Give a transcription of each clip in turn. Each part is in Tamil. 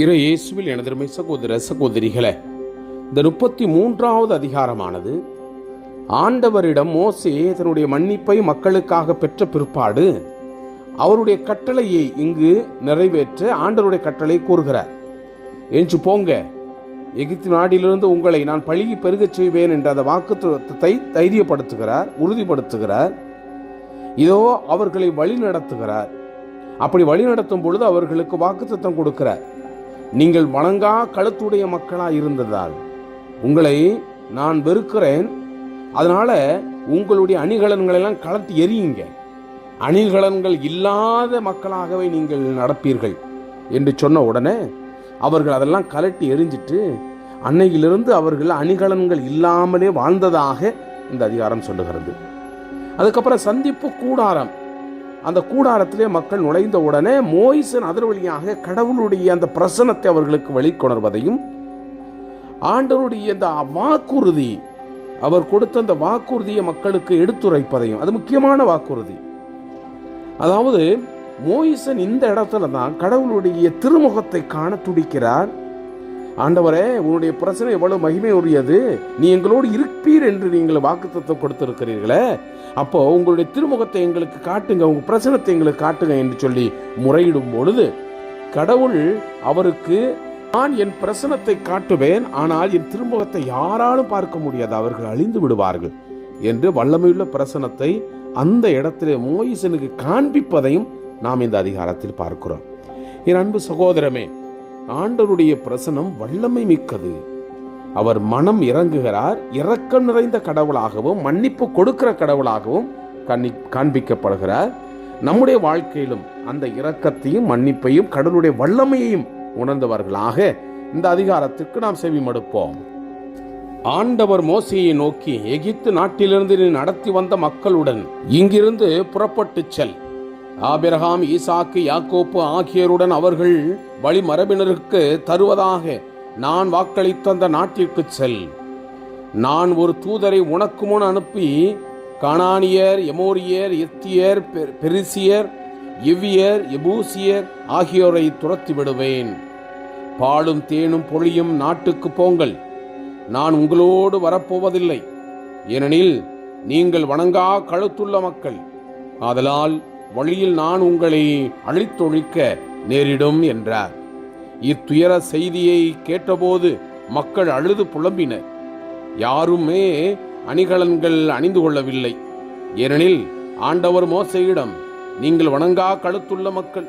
இரு இயேசுவில் எனதருமை சகோதர சகோதரிகளே இந்த முப்பத்தி மூன்றாவது அதிகாரமானது ஆண்டவரிடம் மோசே தன்னுடைய மன்னிப்பை மக்களுக்காக பெற்ற பிற்பாடு அவருடைய கட்டளையை இங்கு நிறைவேற்ற ஆண்டவருடைய கட்டளை கூறுகிறார். என்று போங்க எகிப்து நாட்டிலிருந்து உங்களை நான் பழகி பெருகச் செய்வேன் என்ற அந்த வாக்குத்தத்தை தைரியப்படுத்துகிறார் உறுதிப்படுத்துகிறார். இதோ அவர்களை வழி நடத்துகிறார் அப்படி வழி நடத்தும் பொழுது அவர்களுக்கு வாக்குத்தத்தம் கொடுக்கிறார். நீங்கள் வணங்கா கழுத்துடைய மக்களாக இருந்ததால். உங்களை நான் வெறுக்கிறேன். அதனால உங்களுடைய அணிகலன்களெல்லாம் கலத்தி எரியுங்க அணிகலன்கள் இல்லாத மக்களாகவே நீங்கள் நடப்பீர்கள் என்று சொன்ன உடனே அவர்கள் அதெல்லாம் கலட்டி எரிஞ்சிட்டு அன்னையிலிருந்து அவர்கள் அணிகலன்கள் இல்லாமலே வாழ்ந்ததாக இந்த அதிகாரம் சொல்லுகிறது. அதுக்கப்புறம் சந்திப்பு கூடாரம். அந்த கூடாரத்திலே மக்கள் நுழைந்த உடனே மோயிசன் அதர் வழியாக கடவுளுடைய அந்த பிரசனத்தை அவர்களுக்கு வெளிக்கொணர்வதையும் ஆண்டவருடைய அந்த வாக்குறுதி அவர் கொடுத்த அந்த வாக்குறுதியை மக்களுக்கு எடுத்துரைப்பதையும் அது முக்கியமான வாக்குறுதி. அதாவது மோயிசன் இந்த இடத்துல தான் கடவுளுடைய திருமுகத்தை காண துடிக்கிறார். ஆண்டவரே உன்னுடைய பிரச்சனை எவ்வளவு மகிமை உரியது நீ எங்களோடு இருப்பீர் என்று நீங்கள் வாக்குத்தத்தம் கொடுத்திருக்கிறீர்களே. அப்போ உங்களுடைய திருமுகத்தை எங்களுக்கு காட்டுங்க உங்க பிரச்சனத்தை எங்களுக்கு காட்டுங்க என்று சொல்லி முறையிடும் பொழுது கடவுள் அவருக்கு நான் என் பிரசனத்தை காட்டுவேன் ஆனால் என் திருமுகத்தை யாராலும் பார்க்க முடியாது அவர்கள் அழிந்து விடுவார்கள் என்று வல்லமையுள்ள பிரசனத்தை அந்த இடத்திலே மோயிசனுக்கு காண்பிப்பதையும் நாம் இந்த அதிகாரத்தில் பார்க்கிறோம். என் அன்பு சகோதரமே ஆண்டவருடைய பிரசனம் வல்லமை மிக்கது. அவர் மனம் இறங்குகிறார் இரக்கம் நிறைந்த கடவுளாகவும் மன்னிப்பு கொடுக்கிற கடவுளாகவும் கண்ணி காண்பிக்கப்படுகிறார். நம்முடைய வாழ்க்கையிலும் அந்த இரக்கத்தையும் மன்னிப்பையும் கடவுளுடைய வல்லமையையும் உணர்ந்தவர்களாக இந்த அதிகாரத்திற்கு நாம் செவி மடுப்போம் ஆண்டவர் மோசையை நோக்கி எகிப்து நாட்டிலிருந்து நீ நடத்தி வந்த மக்களுடன் இங்கிருந்து புறப்பட்டு செல். ஆபிரகாம் ஈசாக்கு யாக்கோப்பு ஆகியோருடன் அவர்கள் வழிமரபினருக்கு தருவதாக நான் வாக்களித்த அந்த நாட்டிற்கு செல். நான் ஒரு தூதரை உனக்கு முன் அனுப்பி கானானியர் எமோரியர் எத்தியர் பெரிசியர் எவ்வியர் எபூசியர் ஆகியோரை துரத்தி விடுவேன். பாலும் தேனும் பொழியும் நாட்டுக்கு போங்கள். நான் உங்களோடு வரப்போவதில்லை. ஏனெனில் நீங்கள் வணங்கா கழுத்துள்ள மக்கள். ஆதலால் வழியில் நான் உங்களை அழித்தொழிக்க நேரிடும் என்றார். இத்துயர செய்தியை கேட்டபோது மக்கள் அழுது புலம்பினர். யாருமே அணிகலன்கள் அணிந்து கொள்ளவில்லை. ஏனெனில் ஆண்டவர் மோசையிடம் நீங்கள் வணங்கா கழுத்துள்ள மக்கள்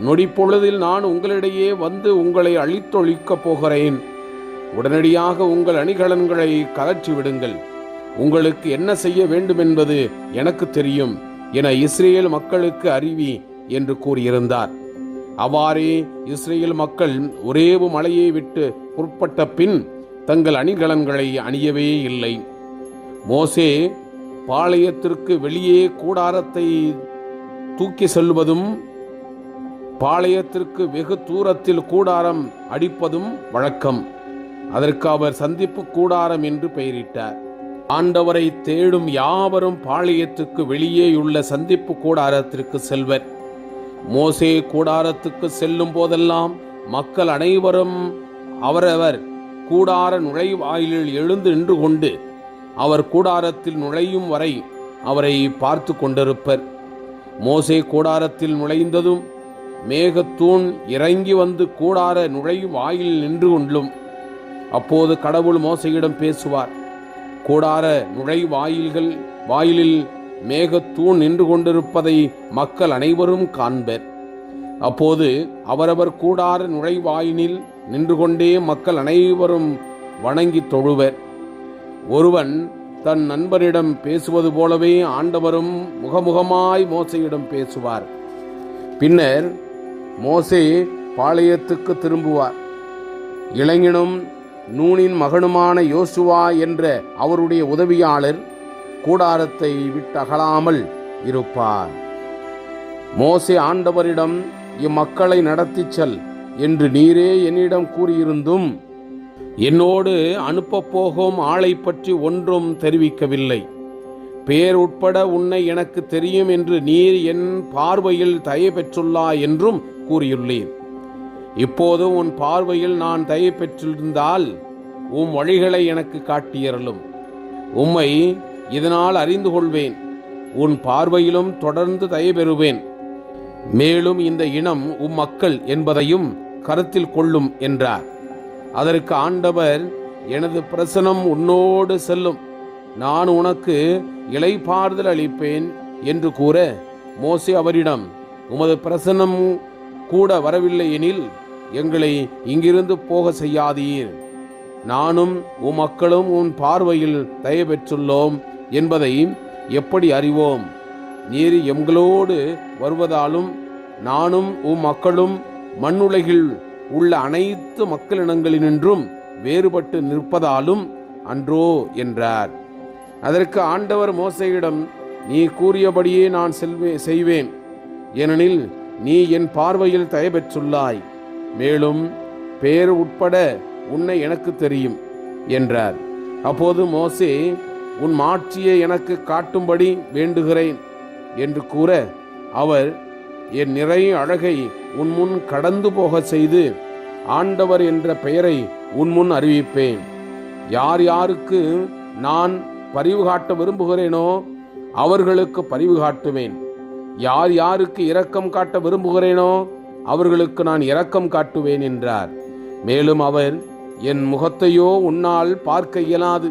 நொடி பொழுதில் நான் உங்களிடையே வந்து உங்களை அழித்தொழிக்கப் போகிறேன். உடனடியாக உங்கள் அணிகலன்களை கலற்றி விடுங்கள் உங்களுக்கு என்ன செய்ய வேண்டும் என்பது எனக்கு தெரியும். என இஸ்ரேல் மக்களுக்கு அறிவி என்று கூறியிருந்தார். அவ்வாறே இஸ்ரேல் மக்கள் ஒரே மலையை விட்டு புறப்பட்ட பின் தங்கள் அணிகலன்களை அணியவே இல்லை. மோசே பாளையத்திற்கு வெளியே கூடாரத்தை தூக்கி செல்வதும் பாளையத்திற்கு வெகு தூரத்தில் கூடாரம் அடிப்பதும் வழக்கம். அதற்கு அவர் சந்திப்பு கூடாரம் என்று பெயரிட்டார். ஆண்டவரை தேடும் யாவரும் பாளையத்துக்கு வெளியேயுள்ள சந்திப்பு கூடாரத்திற்கு செல்வர். மோசே கூடாரத்துக்கு செல்லும் போதெல்லாம் மக்கள் அனைவரும் அவரவர் கூடார நுழைவாயிலில் எழுந்து நின்று கொண்டு அவர் கூடாரத்தில் நுழையும் வரை அவரை பார்த்து கொண்டிருப்பர். மோசே கூடாரத்தில் நுழைந்ததும் மேகத்தூண் இறங்கி வந்து கூடார நுழையும் வாயில் நின்று கொள்ளும். அப்போது கடவுள் மோசையிடம் பேசுவார் கூடார நுழைவாயில்கள் வாயிலில் மேகத்தூண் நின்று கொண்டிருப்பதை மக்கள் அனைவரும் காண்பர். அப்போது அவரவர் கூடார நுழைவாயினில் நின்று கொண்டே மக்கள் அனைவரும் வணங்கி தொழுவர். ஒருவன் தன் நண்பரிடம் பேசுவது போலவே ஆண்டவரும் முகமுகமாய் மோசையிடம் பேசுவார். பின்னர் மோசே பாளையத்துக்கு திரும்புவார். இளைஞனும் நூனின் மகனுமான யோசுவா என்ற அவருடைய உதவியாளர் கூடாரத்தை விட்டகலாமல் இருப்பார். மோசே ஆண்டவரிடம் இம்மக்களை நடத்திச் செல் என்று நீரே என்னிடம் கூறியிருந்தும் என்னோடு அனுப்பப் போகும் ஆளை பற்றி ஒன்றும் தெரிவிக்கவில்லை. பேர் உட்பட உன்னை எனக்கு தெரியும் என்று நீர் என் பார்வையில் தயை பெற்றுள்ளாய் என்றும் கூறியுள்ளேன் இப்போது உன் பார்வையில் நான் தயவு பெற்றிருந்தால் உம் வழிகளை எனக்கு காட்டியறலும் உம்மை இதனால் அறிந்து கொள்வேன். உன் பார்வையிலும் தொடர்ந்து தயவு பெறுவேன். மேலும் இந்த இனம் உம் மக்கள் என்பதையும் கருத்தில் கொள்ளும் என்றார். அதற்கு ஆண்டவர் எனது பிரசனம் உன்னோடு செல்லும். நான் உனக்கு இளைப்பாறுதல் அளிப்பேன் என்று கூற மோசே அவரிடம் உமது பிரசனம் கூட வரவில்லை எனில் எங்களை இங்கிருந்து போக செய்யாதீர். நானும் உம் மக்களும் உன் பார்வையில் தயவு பெற்றுள்ளோம் என்பதை எப்படி அறிவோம்? நீர் எங்களோடு வருவதாலும் நானும் உம் மக்களும் மண்ணுலகில் உள்ள அனைத்து மக்களினங்களினின்றும் வேறுபட்டு நிற்பதாலும் அன்றோ என்றார். அதற்கு ஆண்டவர் மோசையிடம் நீ கூறியபடியே நான் செல்வே செய்வேன். ஏனெனில் நீ என் பார்வையில் தயபெற்றுள்ளாய் மேலும் பேர் உட்பட உன்னை எனக்கு தெரியும் என்றார். அப்போது மோசே உன் மாட்சியை எனக்கு காட்டும்படி வேண்டுகிறேன் என்று கூற அவர் என் நிறைய அழகை உன் முன் கடந்து போக செய்து ஆண்டவர் என்ற பெயரை உன் முன் அறிவிப்பேன். யார் யாருக்கு நான் பரிவு காட்ட விரும்புகிறேனோ அவர்களுக்கு பரிவு காட்டுவேன். யார் யாருக்கு இரக்கம் காட்ட விரும்புகிறேனோ அவர்களுக்கு நான் இரக்கம் காட்டுவேன் என்றார். மேலும் அவர் என் முகத்தையோ உன்னால் பார்க்க இயலாது.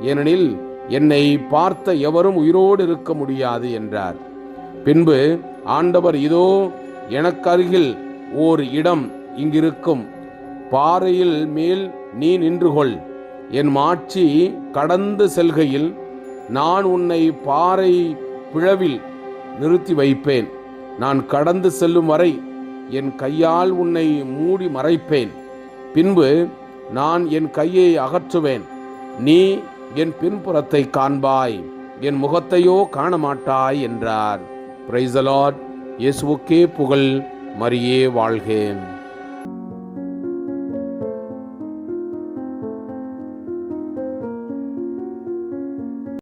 ஏனெனில் என்னை பார்த்த எவரும் உயிரோடு இருக்க முடியாது என்றார். பின்பு ஆண்டவர் இதோ எனக்கு அருகில் ஓர் இடம் இங்கிருக்கும். பாறையில் மேல் நீ நின்று கொள் என் மாட்சி கடந்து செல்கையில் நான் உன்னை பாறை பிழவில் நிறுத்தி வைப்பேன். நான் கடந்து செல்லும் வரை என் கையால் உன்னை மூடி மறைப்பேன். பின்பு நான் என் கையை அகற்றுவேன். நீ என் பின்புறத்தை காண்பாய். என் முகத்தையோ காண மாட்டாய் என்றார் பிரைசலாட் இயேசுவுக்கே புகழ் மரியே வாழ்கேன்.